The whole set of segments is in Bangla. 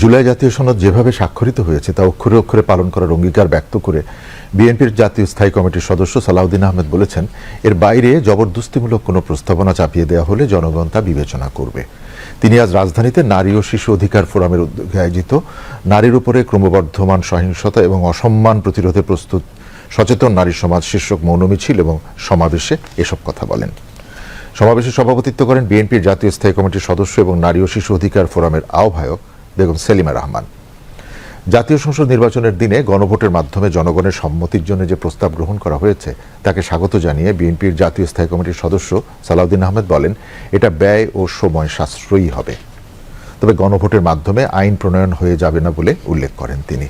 জুলাই জাতীয় সনদ যেভাবে স্বাক্ষরিত হয়েছে, তা অক্ষরে অক্ষরে পালন করার অঙ্গীকার ব্যক্ত করে বিএনপির জাতীয় স্থায়ী কমিটির সদস্য সালাউদ্দিন আহমেদ বলেছেন, এর বাইরে জবরদস্তিমূলক কোনো প্রস্তাবনা চাপিয়ে দেওয়া হলে জনগণ তা বিবেচনা করবে। তিনি আজ রাজধানীতে নারী ও শিশু অধিকার ফোরামের উদ্যোগে আয়োজিত নারীর উপরে ক্রমবর্ধমান সহিংসতা এবং অসম্মান প্রতিরোধে প্রস্তুত সচেতন নারী সমাজ শীর্ষক মৌন মিছিল এবং সমাবেশে এসব কথা বলেন। সমাবেশে সভাপতিত্ব করেন বিএনপির জাতীয় স্থায়ী কমিটির সদস্য এবং নারী ও শিশু অধিকার ফোরামের আহ্বায়ক বেগম সেলিমা রহমান। জাতীয় সংসদ নির্বাচনের দিনে গণভোটের মাধ্যমে জনগণের সম্মতির জন্য যে প্রস্তাব গ্রহণ করা হয়েছে, তাকে স্বাগত জানিয়ে বিএনপির জাতীয় স্থায়ী কমিটির সদস্য সালাউদ্দিন আহমেদ বলেন, এটা ব্যয় ও সময় সাশ্রয়ী হবে। তবে গণভোটের মাধ্যমে আইন প্রণয়ন হয়ে যাবে না বলে উল্লেখ করেন তিনি।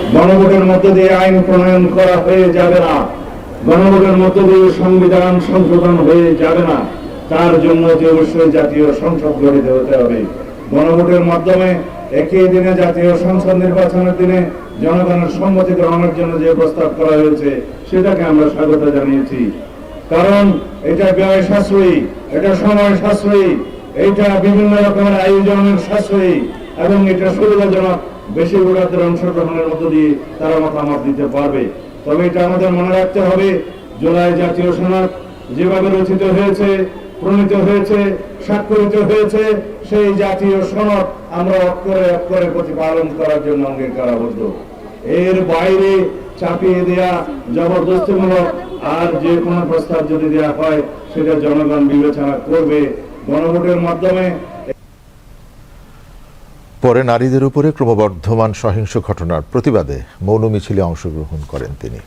গণভোটের মধ্য দিয়ে আইন প্রণয়ন করা হয়ে যাবে না। গণভোটের মধ্য দিয়ে সংবিধান সংশোধন হয়ে যাবে না। তার জন্য যে অবশ্যই জাতীয় সংসদ গঠিত হতে হবে। গণভোটের মাধ্যমে একই দিনে জাতীয় সংসদ নির্বাচনের দিনে জনগণের সম্মতি গ্রহণের জন্য যে প্রস্তাব করা হয়েছে, সেটাকে আমরা স্বাগত জানিয়েছি। কারণ এটা ব্যয় সাশ্রয়ী, এটা সময় সাশ্রয়ী এটা বিভিন্ন রকমের আয়োজনের সাশ্রয়ী, এবং এটা সুবিধাজনক বেশি ভোটারদের অংশগ্রহণের মধ্য দিয়ে তারা মতামত দিতে পারবে। তবে এটা আমাদের মনে রাখতে হবে, জুলাই জাতীয় সনদ যেভাবে রচিত হয়েছে, প্রণীত হয়েছে, স্বাক্ষরিত হয়েছে, সেই জাতীয় সনদ আমরা অক্ষরে অক্ষরে প্রতিপালন করার জন্য অঙ্গীকারাবদ্ধ। এর বাইরে চাপিয়ে দেয়া জবরদস্তিমূলক আর যে কোনো প্রস্তাব যদি দেয়া হয়, সেটা জনগণ বিবেচনা করবে। গণভোটের মাধ্যমে পরে নারীদের উপরে ক্রমবর্ধমান সহিংস ঘটনার প্রতিবাদে মৌন মিছিলে অংশগ্রহণ করেন তিনি।